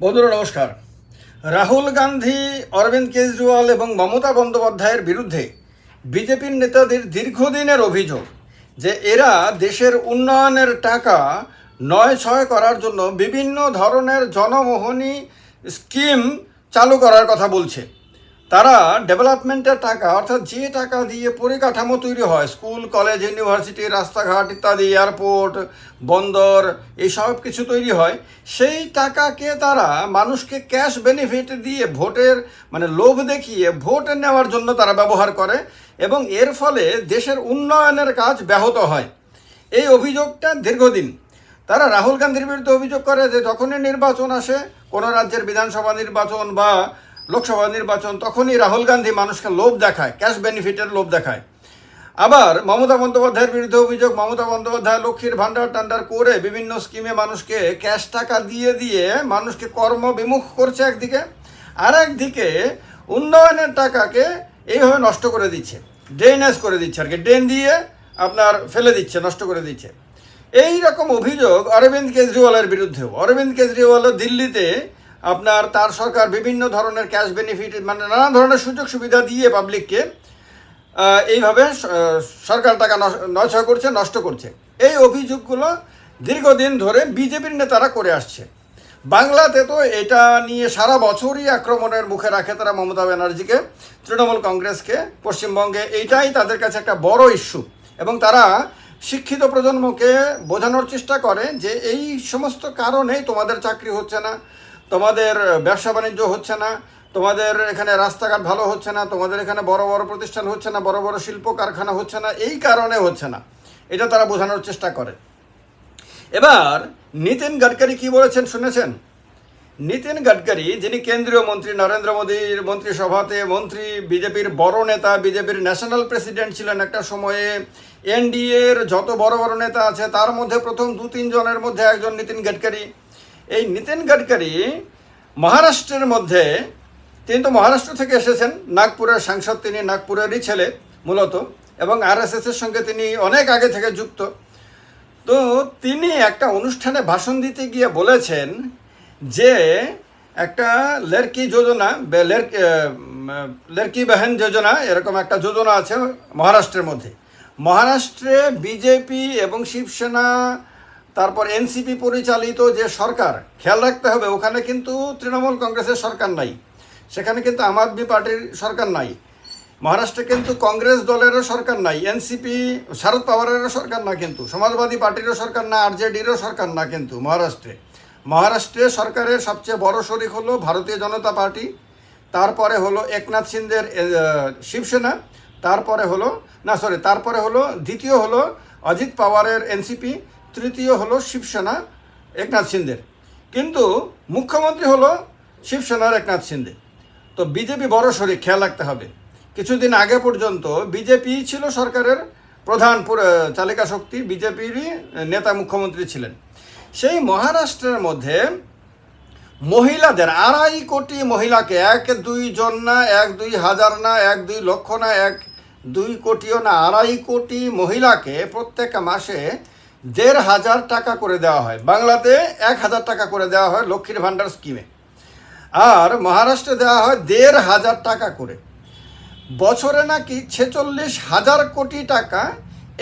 বন্ধুরা, নমস্কার। রাহুল গান্ধী, অরবিন্দ কেজরিওয়াল এবং মমতা বন্দ্যোপাধ্যায়ের বিরুদ্ধে বিজেপির নেতাদের দীর্ঘদিনের অভিযোগ যে এরা দেশের উন্নয়নের টাকা নয় ছয় করার জন্য বিভিন্ন ধরনের জনমোহনী স্কিম চালু করার কথা বলছে। তারা ডেভেলপমেন্টের টাকা, অর্থাৎ যে টাকা দিয়ে পরিকাঠামো তৈরি হয়, স্কুল, কলেজ, ইউনিভার্সিটি, রাস্তাঘাট ইত্যাদি, এয়ারপোর্ট, বন্দর এই সব কিছু তৈরি হয়, সেই টাকাকে তারা মানুষকে ক্যাশ বেনিফিট দিয়ে ভোটের মানে লোভ দেখিয়ে ভোট নেওয়ার জন্য তারা ব্যবহার করে এবং এর ফলে দেশের উন্নয়নের কাজ ব্যাহত হয়। এই অভিযোগটা দীর্ঘদিন। তারা রাহুল গান্ধীর বিরুদ্ধে অভিযোগ করে যে যখনই নির্বাচন আসে, কোনো রাজ্যের বিধানসভা নির্বাচন বা লোকসভা নির্বাচন, তখনই রাহুল গান্ধী মানুষকে লোভ দেখায় ক্যাশ বেনিফিটের লোভ দেখায়। আবার মমতা বন্দ্যোপাধ্যায়ের বিরুদ্ধে অভিযোগ, মমতা বন্দ্যোপাধ্যায় লক্ষ্মীর ভাণ্ডার টান্ডার করে বিভিন্ন স্কিমে মানুষকে ক্যাশ টাকা দিয়ে দিয়ে মানুষকে কর্ম বিমুখ করছে একদিকে, আর একদিকে উন্নয়নের টাকাকে এইভাবে নষ্ট করে দিচ্ছে ড্রেনেজ করে দিচ্ছে আর কি। ড্রেন দিয়ে আপনার ফেলে দিচ্ছে, নষ্ট করে দিচ্ছে। এই রকম অভিযোগ অরবিন্দ কেজরিওয়ালের বিরুদ্ধেও। অরবিন্দ কেজরিওয়ালও দিল্লিতে আপনার, তার সরকার বিভিন্ন ধরনের ক্যাশ বেনিফিট মানে নানা ধরনের সুযোগ সুবিধা দিয়ে পাবলিককে এইভাবে সরকার টাকা নয়ছয় করছে, নষ্ট করছে। এই অভিযোগগুলো দীর্ঘদিন ধরে বিজেপির নেতারা করে আসছে। বাংলাতে তো এটা নিয়ে সারা বছরই আক্রমণের মুখে রাখে তারা মমতা ব্যানার্জিকে, তৃণমূল কংগ্রেসকে, পশ্চিমবঙ্গে। এইটাই তাদের কাছে একটা বড় ইস্যু এবং তারা শিক্ষিত প্রজন্মকে বোঝানোর চেষ্টা করে যে এই সমস্ত কারণেই তোমাদের চাকরি হচ্ছে না। তোমাদের ব্যবসা বাণিজ্য হচ্ছে না, তোমাদের এখানে রাস্তাঘাট ভালো হচ্ছে না, তোমাদের এখানে বড় বড় প্রতিষ্ঠান হচ্ছে না, বড় বড় শিল্প কারখানা হচ্ছে না, এই কারণে হচ্ছে না। এটা তারা বোঝানোর চেষ্টা করে। এবার নিতিন গডকারি কি বলেছেন শুনেছেন? নিতিন গডকারি, যিনি কেন্দ্রীয় মন্ত্রী নরেন্দ্র মোদীর মন্ত্রিসভাতে মন্ত্রী, বিজেপির বড় নেতা, বিজেপির ন্যাশনাল প্রেসিডেন্ট ছিলেন একটা সময়ে, এনডিএর যত বড় বড় নেতা আছে, তার মধ্যে প্রথম দু তিনজনের মধ্যে একজন নিতিন গডকারি। এই নিতিন গডকারি মহারাষ্ট্রের মধ্যে, তিনি তো মহারাষ্ট্র থেকে এসেছেন, নাগপুরের সাংসদ তিনি, নাগপুরেরই ছেলে মূলত, এবং আরএসএসের সঙ্গে তিনি অনেক আগে থেকে যুক্ত। তো তিনি একটা অনুষ্ঠানে ভাষণ দিতে গিয়ে বলেছেন যে একটা লেরকি যোজনা লেরকি বেহেন যোজনা, এরকম একটা যোজনা আছে মহারাষ্ট্রের মধ্যে। মহারাষ্ট্রে বিজেপি এবং শিবসেনা তারপর এনসিপি পরিচালিত যে সরকার, খেয়াল রাখতে হবে, ওখানে কিন্তু তৃণমূল কংগ্রেসের সরকার নাই। সেখানে কিন্তু আম আদমি পার্টির সরকার নাই। মহারাষ্ট্রে কিন্তু কংগ্রেস দলেরও সরকার নাই, এনসিপি, শারদ পাওয়ারেরও সরকার না কিন্তু, সমাজবাদী পার্টিরও সরকার না, আরজেডিরও সরকার না কিন্তু মহারাষ্ট্রে। মহারাষ্ট্রে সরকারের সবচেয়ে বড় শরিক হলো ভারতীয় জনতা পার্টি, তারপরে হলো একনাথ সিন্ধের শিবসেনা, তারপরে হলো, না সরি তারপরে হলো, দ্বিতীয় হলো অজিত পাওয়ারের এনসিপি তৃতীয় হলো শিবসেনা, একনাথ সিন্ধের কিন্তু মুখ্যমন্ত্রী হলো শিবসেনার একনাথ সিন্ধে তো বিজেপি বড় শরিক খেয়াল রাখতে হবে। কিছুদিন আগে পর্যন্ত বিজেপি ছিল সরকারের প্রধান পুর- চালিকা শক্তি, বিজেপিরই নেতা মুখ্যমন্ত্রী ছিলেন। সেই মহারাষ্ট্রের মধ্যে মহিলাদের আড়াই কোটি মহিলাকে এক দুই জন না, এক দুই হাজার না, এক দুই লক্ষ না, এক দুই কোটিও না, আড়াই কোটি মহিলাকে প্রত্যেক মাসে দেড় হাজার টাকা করে দেওয়া হয়। বাংলাতে এক হাজার টাকা করে দেওয়া হয় লক্ষ্মীর ভাণ্ডার স্কিমে আর মহারাষ্ট্রে দেওয়া হয় দেড় হাজার টাকা করে। বছরে নাকি ছেচল্লিশ হাজার কোটি টাকা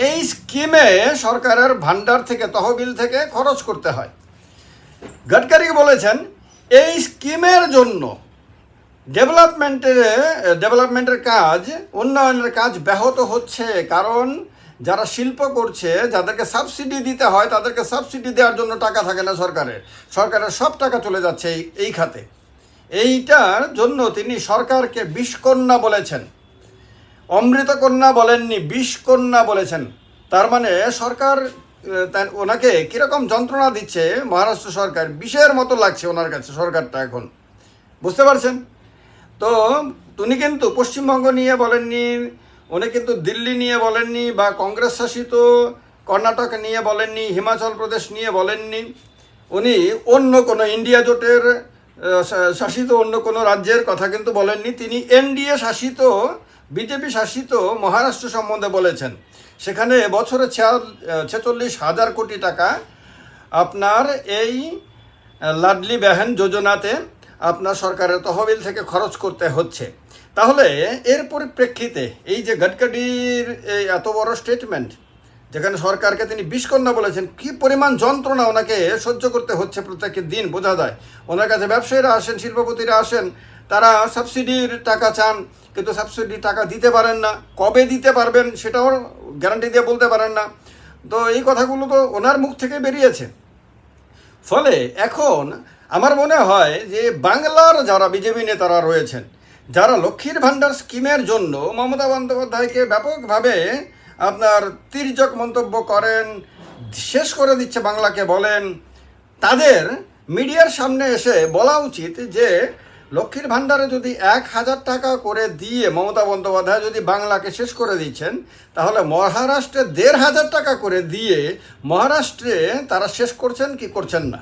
এই স্কিমে সরকারের ভান্ডার থেকে, তহবিল থেকে খরচ করতে হয়। গডকারি বলেছেন, এই স্কিমের জন্য ডেভেলপমেন্টের ডেভেলপমেন্টের কাজ, উন্নয়নের কাজ ব্যাহত হচ্ছে কারণ যারা শিল্প করছে, যাদেরকে সাবসিডি দিতে হয়, তাদেরকে সাবসিডি দেওয়ার জন্য টাকা থাকে না সরকারের। সরকারের সব টাকা চলে যাচ্ছে এই এই খাতে। এইটার জন্য তিনি সরকারকে বিষকন্যা বলেছেন। অমৃতকন্যা বলেননি, বিষকন্যা বলেছেন। তার মানে সরকার ওনাকে কীরকম যন্ত্রণা দিচ্ছে মহারাষ্ট্র সরকার, বিষের মতো লাগছে ওনার কাছে সরকারটা এখন। বুঝতে পারছেন? তো, উনি কিন্তু পশ্চিমবঙ্গ নিয়ে বলেননি উনি কিন্তু দিল্লি নিয়ে বলেননি বা কংগ্রেস শাসিত কর্ণাটক নিয়ে বলেননি, হিমাচল প্রদেশ নিয়ে বলেননি। উনি অন্য কোনো ইন্ডিয়া জোটের শাসিত অন্য কোনো রাজ্যের কথা কিন্তু বলেননি। তিনি এনডিএ শাসিত, বিজেপি শাসিত মহারাষ্ট্র সম্বন্ধে বলেছেন। সেখানে বছরে ছেচল্লিশ হাজার কোটি টাকা আপনার এই, লাডলি বেহেন যোজনাতে আপনার সরকারের তহবিল থেকে খরচ করতে হচ্ছে। তাহলে এর পরিপ্রেক্ষিতে এই যে গডকরির এই এত বড় স্টেটমেন্ট যেখানে সরকারকে তিনি বিষকন্যা বলেছেন, কি পরিমাণ যন্ত্রণা ওনাকে সহ্য করতে হচ্ছে প্রত্যেকের দিন, বোঝা যায়। ওনার কাছে ব্যবসায়ীরা আসেন, শিল্পপতিরা আসেন, তারা সাবসিডির টাকা চান, কিন্তু সাবসিডির টাকা দিতে পারেন না। কবে দিতে পারবেন সেটাও গ্যারান্টি দিয়ে বলতে পারেন না। তো এই কথাগুলো তো ওনার মুখ থেকে বেরিয়েছে। ফলে এখন আমার মনে হয় যে বাংলার যারা বিজেপি নেতারা রয়েছেন যারা লক্ষ্মীর ভাণ্ডার স্কিমের জন্য মমতা বন্দ্যোপাধ্যায়কে ব্যাপকভাবে আপনার তির্যক মন্তব্য করেন, শেষ করে দিচ্ছে বাংলাকে বলেন, তাদের মিডিয়ার সামনে এসে বলা উচিত যে, লক্ষ্মীর ভাণ্ডারে যদি এক হাজার টাকা করে দিয়ে মমতা বন্দ্যোপাধ্যায় যদি বাংলাকে শেষ করে দিচ্ছেন, তাহলে মহারাষ্ট্রে দেড় হাজার টাকা করে দিয়ে মহারাষ্ট্রে তারা শেষ করছেন কি করছেন না?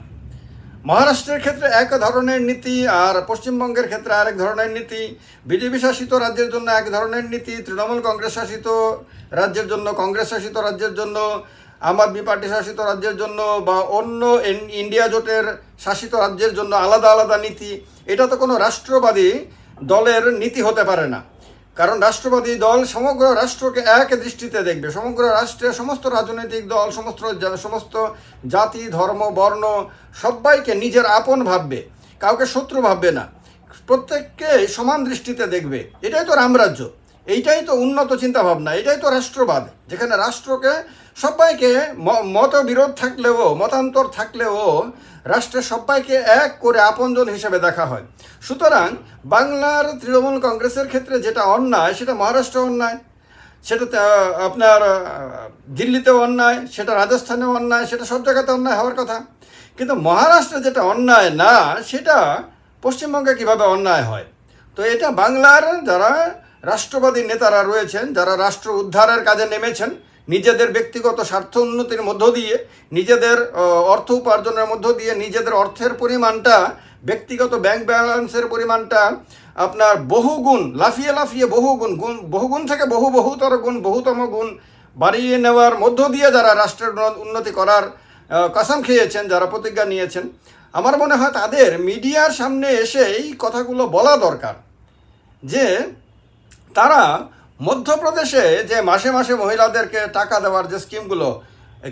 মহারাষ্ট্রের ক্ষেত্রে এক ধরনের নীতি আর পশ্চিমবঙ্গের ক্ষেত্রে আরেক ধরনের নীতি। বিজেপি শাসিত রাজ্যের জন্য এক ধরনের নীতি, তৃণমূল কংগ্রেস শাসিত রাজ্যের জন্য, কংগ্রেস শাসিত রাজ্যের জন্য, আম আদমি পার্টি শাসিত রাজ্যের জন্য বা অন্য ইন্ডিয়া জোটের শাসিত রাজ্যের জন্য আলাদা আলাদা নীতি। এটা তো কোনো রাষ্ট্রবাদী দলের নীতি হতে পারে না। কারণ রাষ্ট্রবাদী দল সমগ্র রাষ্ট্রকে এক দৃষ্টিতে দেখবে। সমগ্র রাষ্ট্রের সমস্ত রাজনৈতিক দল, সমস্ত সমস্ত জাতি, ধর্ম, বর্ণ সবাইকে নিজের আপন ভাববে, কাউকে শত্রু ভাববে না। প্রত্যেককে সমান দৃষ্টিতে দেখবে। এটাই তো রামরাজ্য। এইটাই তো উন্নত চিন্তা ভাবনা এটাই তো রাষ্ট্রবাদ, যেখানে রাষ্ট্রকে, সবাইকে মতবিরোধ থাকলেও, মতান্তর থাকলেও রাষ্ট্রের সবাইকে এক করে আপনজন হিসেবে দেখা হয়। সুতরাং বাংলার তৃণমূল কংগ্রেসের ক্ষেত্রে যেটা অন্যায়, সেটা মহারাষ্ট্র অন্যায় সেটা আপনার দিল্লিতেও অন্যায়, সেটা রাজস্থানেও অন্যায়, সেটা সব জায়গাতে অন্যায় হওয়ার কথা। কিন্তু মহারাষ্ট্রে যেটা অন্যায় না, সেটা পশ্চিমবঙ্গে কীভাবে অন্যায় হয়? তো এটা বাংলার যারা রাষ্ট্রবাদী নেতারা রয়েছেন, যারা রাষ্ট্র উদ্ধারের কাজে নেমেছেন, নিজেদের ব্যক্তিগত স্বার্থ উন্নতির মধ্য দিয়ে, নিজেদের অর্থ উপার্জনের মধ্য দিয়ে নিজেদের অর্থের পরিমাণটা, ব্যক্তিগত ব্যাংক ব্যালেন্সের পরিমাণটা, আপনার বহুগুণ, লাফিয়ে লাফিয়ে বহুগুণ, গুণ, বহুগুণ থেকে বহু বহুতর গুণ, বহুতম গুণ বাড়িয়ে নেওয়ার মধ্য দিয়ে যারা রাষ্ট্রের উন্ন- উন্নতি করার কসম খেয়েছেন, যারা প্রতিজ্ঞা নিয়েছেন, আমার মনে হয় তাদের মিডিয়ার সামনে এসে এই কথাগুলো বলা দরকার যে তারা মধ্যপ্রদেশে যে মাসে মাসে মহিলাদেরকে টাকা দেওয়ার যে স্কিমগুলো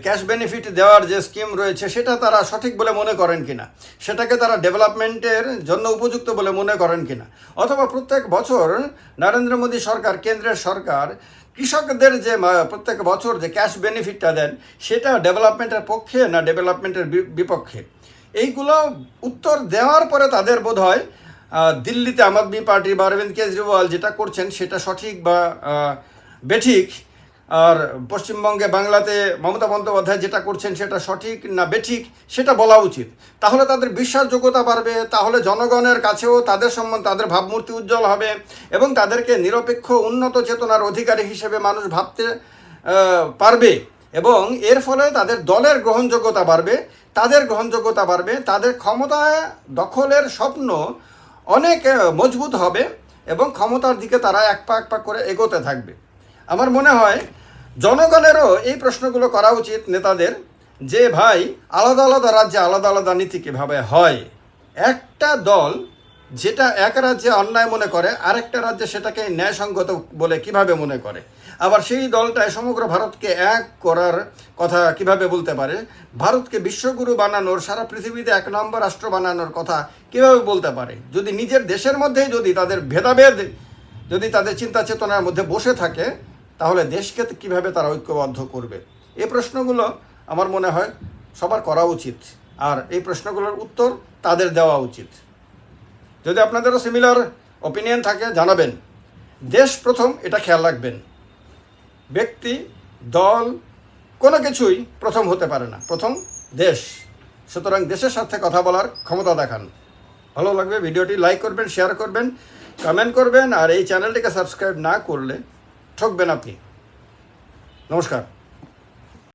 ক্যাশ বেনিফিট দেওয়ার যে স্কিম রয়েছে, সেটা তারা সঠিক বলে মনে করেন কিনা? সেটাকে তারা ডেভেলপমেন্টের জন্য উপযুক্ত বলে মনে করেন কিনা? অথবা প্রত্যেক বছর নরেন্দ্র মোদী সরকার, কেন্দ্রের সরকার কৃষকদের যে প্রত্যেক বছর যে ক্যাশ বেনিফিটটা দেন, সেটা ডেভেলপমেন্টের পক্ষে না ডেভেলপমেন্টের বিপক্ষে? এইগুলো উত্তর দেওয়ার পরে তাদের বোধ হয় দিল্লিতে আম আদমি পার্টি বা অরবিন্দ কেজরিওয়াল যেটা করছেন সেটা সঠিক বা বেঠিক? আর পশ্চিমবঙ্গে বাংলাতে মমতা বন্দ্যোপাধ্যায় যেটা করছেন সেটা সঠিক না বেঠিক, সেটা বলা উচিত। তাহলে তাদের বিশ্বাসযোগ্যতা বাড়বে, তাহলে জনগণের কাছেও তাদের সম্বন্ধে তাদের ভাবমূর্তি উজ্জ্বল হবে এবং তাদেরকে নিরপেক্ষ উন্নত চেতনার অধিকারী হিসেবে মানুষ ভাবতে পারবে এবং এর ফলে তাদের দলের গ্রহণযোগ্যতা বাড়বে, তাদের গ্রহণযোগ্যতা বাড়বে, তাদের ক্ষমতা দখলের স্বপ্ন অনেক মজবুত হবে এবং ক্ষমতার দিকে তারা এক পা এক পা করে এগোতে থাকবে। আমার মনে হয় জনগণেরও এই প্রশ্নগুলো করা উচিত নেতাদের যে, ভাই, আলাদা আলাদা রাজ্যে আলাদা আলাদা নীতি কীভাবে হয়? একটা দল যেটা এক রাজ্যে অন্যায় মনে করে, আরেকটা রাজ্যে সেটাকে ন্যায়সঙ্গত বলে কীভাবে মনে করে? আবার সেই দলটায় সমগ্র ভারতকে এক করার কথা কীভাবে বলতে পারে? ভারতকে বিশ্বগুরু বানানোর, সারা পৃথিবীতে এক নম্বর রাষ্ট্র বানানোর কথা কীভাবে বলতে পারে? যদি নিজের দেশের মধ্যেই যদি তাদের ভেদাভেদ, যদি তাদের চিন্তা চেতনার মধ্যে বসে থাকে, তাহলে দেশকে কীভাবে তারা ঐক্যবদ্ধ করবে? এই প্রশ্নগুলো আমার মনে হয় সবার করা উচিত। আর এই প্রশ্নগুলোর উত্তর তাদের দেওয়া উচিত। যদি আপনাদেরও সিমিলার ওপিনিয়ন থাকে, জানাবেন। দেশ প্রথম, এটা খেয়াল রাখবেন। ব্যক্তি, দল, কোনো কিছুই প্রথম হতে পারে না। প্রথম দেশ। সুতরাং দেশের সাথে কথা বলার ক্ষমতা দেখান। ভালো লাগবে ভিডিওটি লাইক করবেন শেয়ার করবেন কমেন্ট করবেন, আর এই চ্যানেলটিকে সাবস্ক্রাইব না করলে ঠকবেন আপনি। নমস্কার।